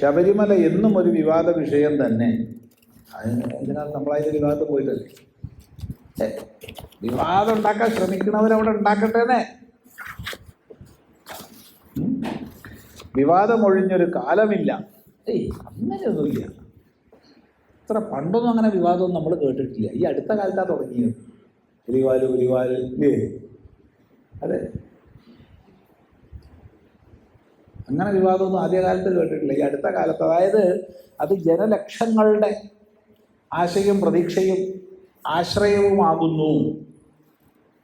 ശബരിമല എന്നും ഒരു വിവാദ വിഷയം തന്നെ. അതിന് നമ്മളതിന്റെ വിവാദത്തിൽ പോയിട്ടല്ലേ വിവാദം ഉണ്ടാക്കാൻ ശ്രമിക്കുന്നവരവിടെ ഉണ്ടാക്കട്ടേനെ. വിവാദമൊഴിഞ്ഞൊരു കാലമില്ല. ഏയ് അങ്ങനെയൊന്നുമില്ല. ഇത്ര പണ്ടൊന്നും അങ്ങനെ വിവാദമൊന്നും നമ്മൾ കേട്ടിട്ടില്ല. ഈ അടുത്ത കാലത്താണ് തുടങ്ങിയത്. ഉലിവാൽ ഉലിവാൽ അതെ. അങ്ങനെ വിവാദമൊന്നും ആദ്യകാലത്ത് കേട്ടിട്ടില്ല. ഈ അടുത്ത കാലത്ത് അതായത് അത് ജനലക്ഷങ്ങളുടെ ആശയും പ്രതീക്ഷയും ആശ്രയവുമാകുന്നു.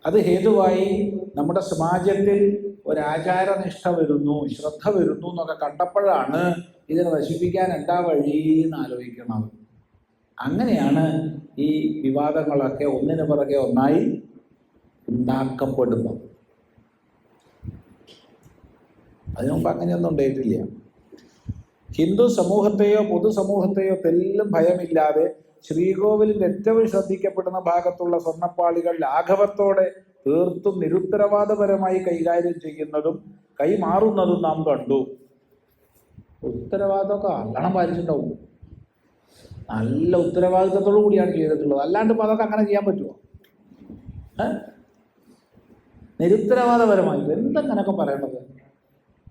അത് ഹേതുവായി നമ്മുടെ സമാജത്തിൽ ഒരാചാരനിഷ്ഠ വരുന്നു ശ്രദ്ധ വരുന്നു എന്നൊക്കെ കണ്ടപ്പോഴാണ് ഇതിനെ നശിപ്പിക്കാൻ എന്താ വഴി എന്ന് ആലോചിക്കണം. അങ്ങനെയാണ് ഈ വിവാദങ്ങളൊക്കെ ഒന്നിനു പുറകെ ഒന്നായി ഉണ്ടാക്കപ്പെടുന്നത്. അതിനു മുമ്പ് അങ്ങനെയൊന്നും ഉണ്ടായിട്ടില്ല. ഹിന്ദു സമൂഹത്തെയോ പൊതുസമൂഹത്തെയോ തെല്ലും ഭയമില്ലാതെ ശ്രീകോവിലിൽ ഏറ്റവും ശ്രദ്ധിക്കപ്പെടുന്ന ഭാഗത്തുള്ള സ്വർണപ്പാളികൾ ലാഘവത്തോടെ തീർത്തും നിരുത്തരവാദപരമായി കൈകാര്യം ചെയ്യുന്നതും കൈമാറുന്നതും നാം കണ്ടു. ഉത്തരവാദിത്തമൊക്കെ നല്ലോണം പാലിച്ചിട്ടുണ്ടാവും. നല്ല ഉത്തരവാദിത്തത്തോടു കൂടിയാണ് ചെയ്തിട്ടുള്ളത്. അല്ലാണ്ട് ഇപ്പം അതൊക്കെ അങ്ങനെ ചെയ്യാൻ പറ്റുമോ ഏ? നിരുത്തരവാദപരമായി. എന്തെങ്ങനെയൊക്കെ പറയണത്?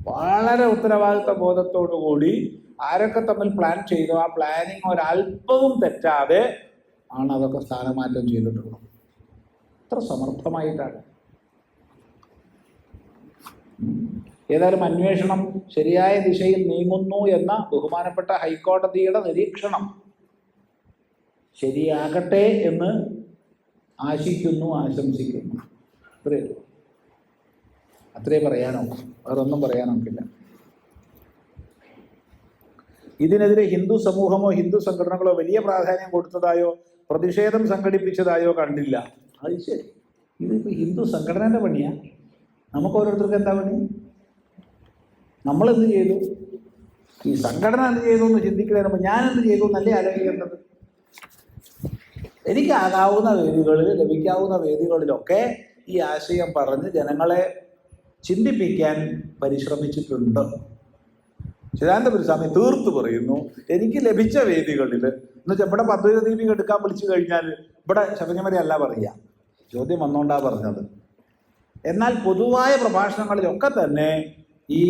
വളരെ ഉത്തരവാദിത്ത ബോധത്തോടു കൂടി ആരൊക്കെ തമ്മിൽ പ്ലാൻ ചെയ്തു ആ പ്ലാനിങ് ഒരല്പവും തെറ്റാതെ ആണ് അതൊക്കെ സ്ഥാനമാറ്റം ചെയ്തിട്ടുള്ളത്. അത്ര സമർത്ഥമായിട്ടാണ്. ഏതായാലും അന്വേഷണം ശരിയായ ദിശയിൽ നീങ്ങുന്നു എന്ന ബഹുമാനപ്പെട്ട ഹൈക്കോടതിയുടെ നിരീക്ഷണം ശരിയാകട്ടെ എന്ന് ആശിക്കുന്നു ആശംസിക്കുന്നു. ഉള്ളൂ. അത്രേ പറയാനോ? വേറൊന്നും പറയാനൊക്കില്ല ഇതിനെതിരെ ഹിന്ദു സമൂഹമോ ഹിന്ദു സംഘടനകളോ വലിയ പ്രാധാന്യം കൊടുത്തതായോ പ്രതിഷേധം സംഘടിപ്പിച്ചതായോ കണ്ടില്ല. അത് ശരി. ഇതിപ്പോൾ ഹിന്ദു സംഘടനയുടെ പണിയാ. നമുക്ക് ഓരോരുത്തർക്ക് എന്താ പണി? നമ്മളെന്ത് ചെയ്തു? ഈ സംഘടന എന്ത് ചെയ്തു എന്ന് ചിന്തിക്കുന്നതിന് മുമ്പ് എന്ത് ചെയ്തു നല്ല ആലോചിക്കേണ്ടത്? എനിക്കാകാവുന്ന വേദികളിൽ ലഭിക്കാവുന്ന വേദികളിലൊക്കെ ഈ ആശയം പറഞ്ഞ് ജനങ്ങളെ ചിന്തിപ്പിക്കാൻ പരിശ്രമിച്ചിട്ടുണ്ട്. ചിദാനന്ദപുരസ്വാമി തീർത്തു പറയുന്നു എനിക്ക് ലഭിച്ച വേദികളിൽ എന്ന് വെച്ചാൽ ഇവിടെ പദ്ധതി ദീപിക എടുക്കാൻ വിളിച്ചു കഴിഞ്ഞാൽ ഇവിടെ ശബരിമലയല്ല പറയുക. ചോദ്യം വന്നോണ്ടാ പറഞ്ഞത്. എന്നാൽ പൊതുവായ പ്രഭാഷണങ്ങളിലൊക്കെ തന്നെ ഈ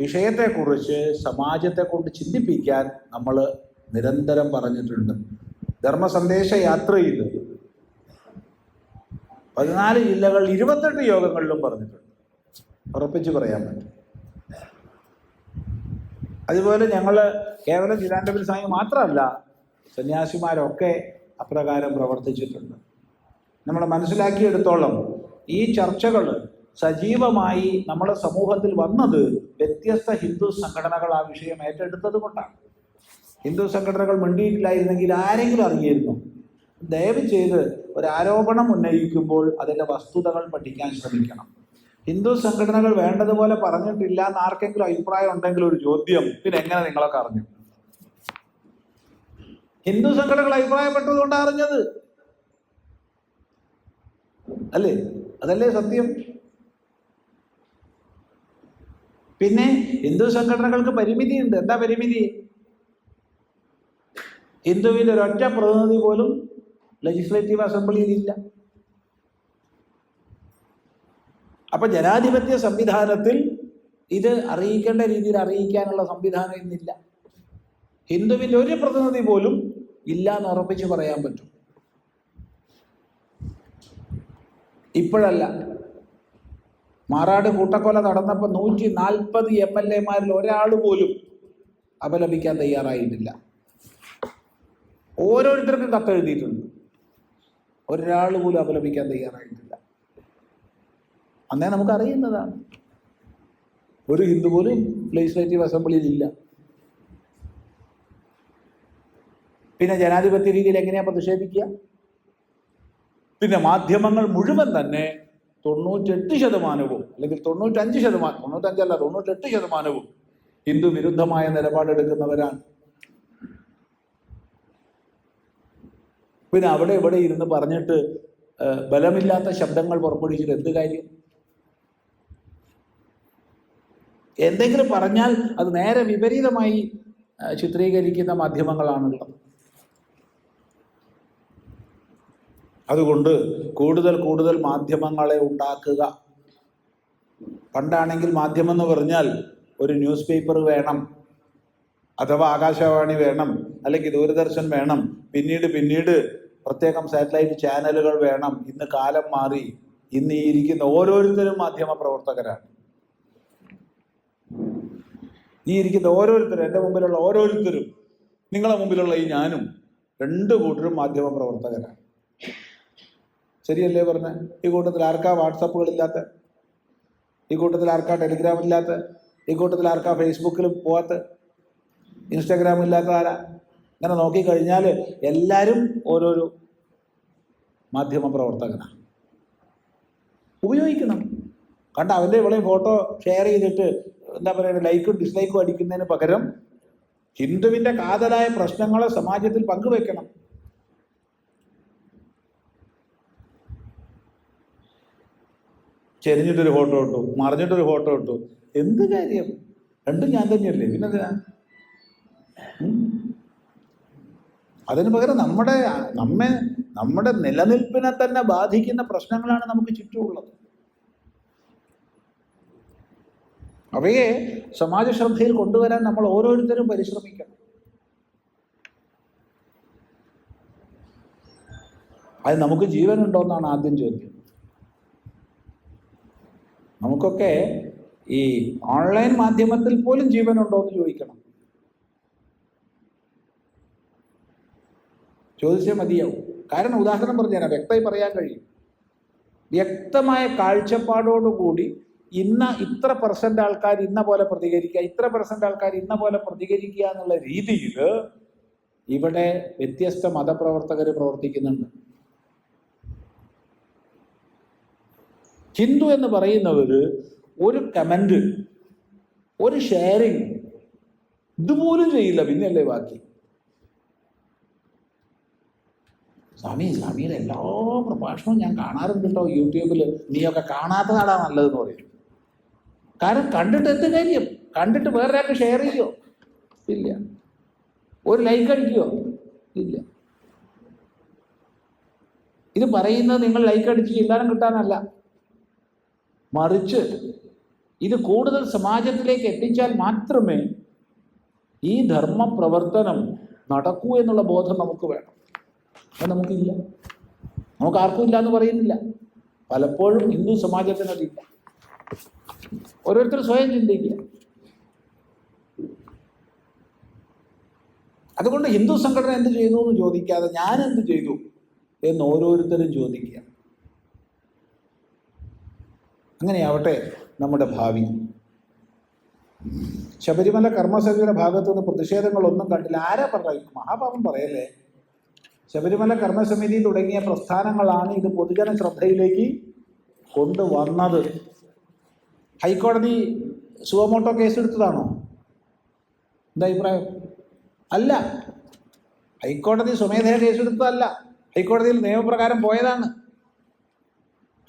വിഷയത്തെക്കുറിച്ച് സമാജത്തെ കൊണ്ട് ചിന്തിപ്പിക്കാൻ നമ്മൾ നിരന്തരം പറഞ്ഞിട്ടുണ്ട്. ധർമ്മസന്ദേശ യാത്രയിൽ പതിനാല് ജില്ലകളിൽ ഇരുപത്തെട്ട് യോഗങ്ങളിലും പറഞ്ഞിട്ടുണ്ട്. ഉറപ്പിച്ച് പറയാൻ പറ്റും. അതുപോലെ ഞങ്ങൾ കേവലം ചിദാനന്ദപുര സ്വാമി മാത്രമല്ല സന്യാസിമാരൊക്കെ അപ്രകാരം പ്രവർത്തിച്ചിട്ടുണ്ട്. നമ്മൾ മനസ്സിലാക്കിയെടുത്തോളം ഈ ചർച്ചകൾ സജീവമായി നമ്മുടെ സമൂഹത്തിൽ വന്നത് വ്യത്യസ്ത ഹിന്ദു സംഘടനകൾ ആ വിഷയം ഏറ്റെടുത്തത് കൊണ്ടാണ്. ഹിന്ദു സംഘടനകൾ മിണ്ടിയിട്ടില്ലായിരുന്നെങ്കിൽ ആരെങ്കിലും അറിഞ്ഞിരുന്നു ദയവ് ചെയ്ത് ഒരു ആരോപണം ഉന്നയിക്കുമ്പോൾ അതിന്റെ വസ്തുതകൾ പഠിക്കാൻ ശ്രമിക്കണം. ഹിന്ദു സംഘടനകൾ വേണ്ടതുപോലെ പറഞ്ഞിട്ടില്ല എന്ന് ആർക്കെങ്കിലും അഭിപ്രായം ഉണ്ടെങ്കിൽ ഒരു ചോദ്യം. പിന്നെ എങ്ങനെ നിങ്ങളൊക്കെ അറിഞ്ഞു? ഹിന്ദു സംഘടനകൾ അഭിപ്രായപ്പെട്ടതുകൊണ്ട് അറിഞ്ഞത്? അല്ലേ? അതല്ലേ സത്യം? പിന്നെ ഹിന്ദു സംഘടനകൾക്ക് പരിമിതിയുണ്ട്. എന്താ പരിമിതി? ഹിന്ദുവിന്റെ ഒരൊറ്റ പ്രതിനിധി പോലും ലെജിസ്ലേറ്റീവ് അസംബ്ലിയിൽ ഇല്ല. അപ്പൊ ജനാധിപത്യ സംവിധാനത്തിൽ ഇത് അറിയിക്കേണ്ട രീതിയിൽ അറിയിക്കാനുള്ള സംവിധാനം ഇന്നില്ല. ഹിന്ദുവിന്റെ ഒരു പ്രതിനിധി പോലും ഇല്ല എന്ന് ഉറപ്പിച്ച് പറയാൻ പറ്റും. ഇപ്പോഴല്ല. മാറാട് കൂട്ടക്കൊല നടന്നപ്പോൾ നൂറ്റി നാൽപ്പത് എം എൽ എമാരിൽ ഒരാൾ പോലും അപലപിക്കാൻ തയ്യാറായിട്ടില്ല ഓരോരുത്തർക്കും കത്തെഴുതിയിട്ടുണ്ട്. ഒരാൾ പോലും അപലപിക്കാൻ തയ്യാറായിട്ടില്ല. അന്നേ നമുക്ക് അറിയുന്നതാണ് ഒരു ഹിന്ദു പോലും ലെജിസ്ലേറ്റീവ് അസംബ്ലിയിൽ ഇല്ല. പിന്നെ ജനാധിപത്യ രീതിയിൽ എങ്ങനെയാ പ്രതിഷേധിക്കുക? പിന്നെ മാധ്യമങ്ങൾ മുഴുവൻ തന്നെ തൊണ്ണൂറ്റെട്ട് ശതമാനവും അല്ലെങ്കിൽ തൊണ്ണൂറ്റഞ്ച് ശതമാനം തൊണ്ണൂറ്റഞ്ചല്ല തൊണ്ണൂറ്റെട്ട് ശതമാനവും ഹിന്ദു വിരുദ്ധമായ നിലപാടെടുക്കുന്നവരാണ്. പിന്നെ അവിടെ ഇവിടെ ഇരുന്ന് പറഞ്ഞിട്ട് ബലമില്ലാത്ത ശബ്ദങ്ങൾ പുറപ്പെടുവിച്ചിട്ട് എന്ത് കാര്യം? എന്തെങ്കിലും പറഞ്ഞാൽ അത് നേരെ വിപരീതമായി ചിത്രീകരിക്കുന്ന മാധ്യമങ്ങളാണുള്ളത്. അതുകൊണ്ട് കൂടുതൽ കൂടുതൽ മാധ്യമങ്ങളെ ഉണ്ടാക്കുക. പണ്ടാണെങ്കിൽ മാധ്യമം എന്ന് പറഞ്ഞാൽ ഒരു ന്യൂസ് പേപ്പർ വേണം അഥവാ ആകാശവാണി വേണം അല്ലെങ്കിൽ ദൂരദർശൻ വേണം പിന്നീട് പിന്നീട് പ്രത്യേകം സാറ്റലൈറ്റ് ചാനലുകൾ വേണം. ഇന്ന് കാലം മാറി ഇന്ന് ഈ ഇരിക്കുന്ന ഓരോരുത്തരും മാധ്യമ പ്രവർത്തകരാണ് ഈ ഇരിക്കുന്ന ഓരോരുത്തരും എന്റെ മുമ്പിലുള്ള ഓരോരുത്തരും നിങ്ങളെ മുമ്പിലുള്ള ഈ ഞാനും രണ്ട് കൂട്ടരും മാധ്യമ പ്രവർത്തകരാണ്. ശരിയല്ലേ പറഞ്ഞ? ഈ കൂട്ടത്തിൽ ആർക്കാ വാട്സപ്പുകളില്ലാത്ത ഈ കൂട്ടത്തിൽ ആർക്കാ ടെലിഗ്രാം ഇല്ലാത്ത? ഈ കൂട്ടത്തിൽ ആർക്കാ ഫേസ്ബുക്കിൽ പോവാത്ത? ഇൻസ്റ്റാഗ്രാം ഇല്ലാത്ത ആരാ? ഇങ്ങനെ നോക്കിക്കഴിഞ്ഞാൽ എല്ലാവരും ഓരോരോ മാധ്യമ പ്രവർത്തകനാണ് ഉപയോഗിക്കണം. കണ്ട? അവന്റെ ഇവിടെ ഫോട്ടോ ഷെയർ ചെയ്തിട്ട് എന്താ പറയുക ലൈക്കും ഡിസ്ലൈക്കും അടിക്കുന്നതിന് പകരം ഹിന്ദുവിന്റെ കാതലായ പ്രശ്നങ്ങളെ സമാജത്തിൽ പങ്കുവെക്കണം. ചെരിഞ്ഞിട്ടൊരു ഫോട്ടോ ഇട്ടു മറിഞ്ഞിട്ടൊരു ഫോട്ടോ ഇട്ടു. എന്ത് കാര്യം? രണ്ടും ഞാൻ തന്നെയല്ലേ? പിന്നെന്തിനാ? ഉം? അതിന് പകരം നമ്മുടെ നമ്മെ നമ്മുടെ നിലനിൽപ്പിനെ തന്നെ ബാധിക്കുന്ന പ്രശ്നങ്ങളാണ് നമുക്ക് ചുറ്റുമുള്ളത്. അവയെ സമാജ ശ്രദ്ധയിൽ കൊണ്ടുവരാൻ നമ്മൾ ഓരോരുത്തരും പരിശ്രമിക്കണം. അത് നമുക്ക് ജീവനുണ്ടോ എന്നാണ് ആദ്യം ചോദ്യം. നമുക്കൊക്കെ ഈ ഓൺലൈൻ മാധ്യമത്തിൽ പോലും ജീവനുണ്ടോ എന്ന് ചോദിക്കണം. ചോദിച്ചേ മതിയാവും. കാരണം ഉദാഹരണം പറഞ്ഞുതരാം. വ്യക്തമായി പറയാൻ കഴിയും. വ്യക്തമായ കാഴ്ചപ്പാടോടുകൂടി ഇന്ന ഇത്ര പെർസെന്റ് ആൾക്കാർ ഇന്ന പോലെ പ്രതികരിക്കുക ഇത്ര പെർസെന്റ് ആൾക്കാർ ഇന്ന പോലെ പ്രതികരിക്കുക എന്നുള്ള രീതിയിൽ ഇവിടെ വ്യത്യസ്ത മതപ്രവർത്തകർ പ്രവർത്തിക്കുന്നുണ്ട്. ഹിന്ദു എന്ന് പറയുന്നവര് ഒരു കമന്റ് ഒരു ഷെയറിങ് ഇതുപോലും ചെയ്യില്ല പിന്നെയല്ലേ ബാക്കി? സ്വാമി സ്വാമിയുടെ എല്ലാ പ്രഭാഷണവും ഞാൻ കാണാറുണ്ട് കേട്ടോ യൂട്യൂബിൽ നീയൊക്കെ കാണാത്തതാടാ നല്ലതെന്ന് പറയും. കാരണം കണ്ടിട്ട് എന്ത് കാര്യം? കണ്ടിട്ട് വേറെ വേറൊരാൾക്ക് ഷെയർ ചെയ്യോ? ഇല്ല. ഒരു ലൈക്ക് അടിക്കുകയോ ഇല്ല. ഇത് പറയുന്നത് നിങ്ങൾ ലൈക്ക് അടിച്ച് എല്ലാവരും കിട്ടാനല്ല. മറിച്ച് ഇത് കൂടുതൽ സമാജത്തിലേക്ക് എത്തിച്ചാൽ മാത്രമേ ഈ ധർമ്മ പ്രവർത്തനം നടക്കൂ എന്നുള്ള ബോധം നമുക്ക് വേണം. അത് നമുക്കില്ല. നമുക്ക് ആർക്കും ഇല്ല എന്ന് പറയുന്നില്ല. പലപ്പോഴും ഹിന്ദു സമാജത്തിന് അതില്ല ഓരോരുത്തർ സ്വയം ചിന്തിക്കുക. അതുകൊണ്ട് ഹിന്ദു സംഘടന എന്ത് ചെയ്തു എന്ന് ചോദിക്കാതെ ഞാൻ എന്ത് ചെയ്തു എന്ന് ഓരോരുത്തരും ചോദിക്കുക. അങ്ങനെയാവട്ടെ നമ്മുടെ ഭാവി. ശബരിമല കർമ്മസഭയുടെ ഭാഗത്തു നിന്ന് പ്രതിഷേധങ്ങളൊന്നും കണ്ടില്ല. ആരാ പറഞ്ഞു മഹാഭാവം പറയല്ലേ? ശബരിമല കർമ്മസമിതി തുടങ്ങിയ പ്രസ്ഥാനങ്ങളാണ് ഇത് പൊതുജന ശ്രദ്ധയിലേക്ക് കൊണ്ടുവന്നത്. ഹൈക്കോടതി സുവമോട്ടോ കേസെടുത്തതാണോ? എന്താ അഭിപ്രായം? അല്ല. ഹൈക്കോടതി സ്വമേധയാ കേസെടുത്തതല്ല. ഹൈക്കോടതിയിൽ നിയമപ്രകാരം പോയതാണ്.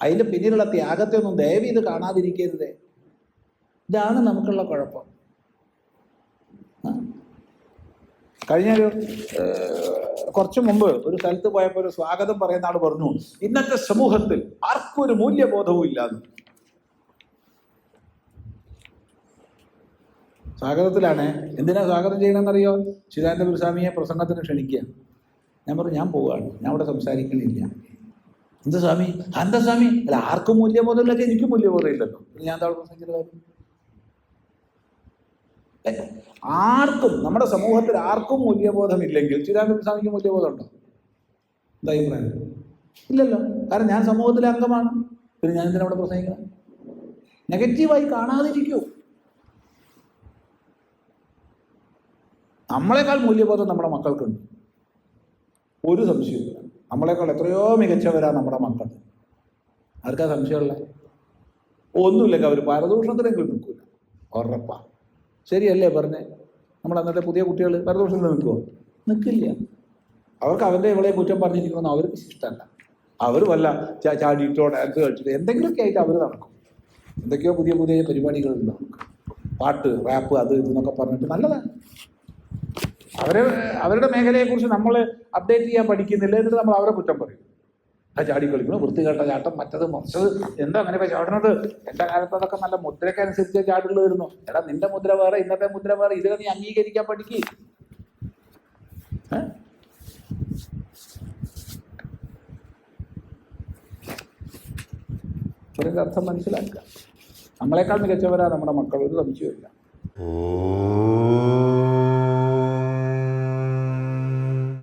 അതിന്റെ പിന്നിലുള്ള ത്യാഗത്തെ ഒന്നും ദയവ് ഇത് കാണാതിരിക്കരുത്. ഇതാണ് നമുക്കുള്ള കുഴപ്പം. കഴിഞ്ഞ ഒരു കുറച്ചു മുമ്പ് ഒരു സ്ഥലത്ത് പോയപ്പോൾ ഒരു സ്വാഗതം പറയുന്ന ആൾ പറഞ്ഞു ഇന്നത്തെ സമൂഹത്തിൽ ആർക്കും ഒരു മൂല്യബോധവും ഇല്ലാന്ന് സ്വാഗതത്തിലാണ്. എന്തിനാ സ്വാഗതം ചെയ്യണമെന്നറിയോ ചിദാനന്ദ ഗുരുസ്വാമിയെ പ്രസംഗത്തിന് ക്ഷണിക്കുക. ഞാൻ പറഞ്ഞു ഞാൻ പോവുകയാണ് ഞാൻ അവിടെ സംസാരിക്കണില്ല. എന്ത് സ്വാമി? എന്താ സ്വാമി? അല്ല ആർക്കും മൂല്യബോധമില്ലൊക്കെ എനിക്കും മൂല്യബോധമില്ലല്ലോ. ഞാൻ അവിടെ പ്രസംഗിച്ചത് കാര്യം? ആർക്കും നമ്മുടെ സമൂഹത്തിൽ ആർക്കും മൂല്യബോധമില്ലെങ്കിൽ ചിദാനന്ദ ഗുരുസ്വാമിക്ക് മൂല്യബോധം ഉണ്ടോ എന്താ അഭിപ്രായം? ഇല്ലല്ലോ. കാരണം ഞാൻ സമൂഹത്തിലെ അംഗമാണ്. പിന്നെ ഞാൻ എന്തിനാ അവിടെ പ്രസംഗിക്കണം? നെഗറ്റീവായി കാണാതിരിക്കൂ. നമ്മളെക്കാൾ മൂല്യബോധം നമ്മുടെ മക്കൾക്കുണ്ട്. ഒരു സംശയമില്ല നമ്മളെക്കാൾ എത്രയോ മികച്ചവരാ നമ്മുടെ മക്കൾ. ആർക്കാ സംശയമുള്ള? ഒന്നുമില്ലെങ്കിൽ അവർ പരദൂഷണത്തിനെങ്കിലും നിൽക്കില്ല ഉറപ്പാ. ശരിയല്ലേ പറഞ്ഞേ? നമ്മൾ അന്നത്തെ പുതിയ കുട്ടികൾ പരദൂഷണത്തിൽ നിൽക്കുമോ നിൽക്കില്ല. അവർക്ക് അവന്റെ ഇവളെ കുറ്റം പറഞ്ഞിരിക്കണമെന്ന് അവർക്ക് ഇഷ്ടമല്ല. അവർ വല്ല ചാടിയിട്ടോ ഡാൻസ് കളിച്ചിട്ടോ എന്തെങ്കിലുമൊക്കെ ആയിട്ട് അവർ നടക്കും. എന്തൊക്കെയോ പുതിയ പുതിയ പരിപാടികളുണ്ട്. നമുക്ക് പാട്ട് റാപ്പ് അത് ഇതെന്നൊക്കെ പറഞ്ഞിട്ട് നല്ലതാണ്. അവരെ അവരുടെ മേഖലയെക്കുറിച്ച് നമ്മൾ അപ്ഡേറ്റ് ചെയ്യാൻ പഠിക്കുന്നില്ല എന്നിട്ട് നമ്മൾ അവരെ കുറ്റം പറയും. ആ ചാടി കളിക്കണം വൃത്തികെട്ട ചാട്ടം മറ്റത് മറിച്ചത് എന്താ അങ്ങനെ ഇപ്പൊ ചാടുന്നത്. എന്റെ കാലത്ത് അതൊക്കെ നല്ല മുദ്രയ്ക്ക് അനുസരിച്ച് ചാടുകൾ വരുന്നു എടാ നിന്റെ മുദ്ര വേറെ ഇന്നത്തെ മുദ്ര വേറെ ഇതിനെ നീ അംഗീകരിക്കാൻ പഠിക്കുക അർത്ഥം മനസ്സിലാക്കുക. നമ്മളെക്കാൾ മികച്ചവരാ നമ്മുടെ മക്കൾ ഒരു സംശയമില്ല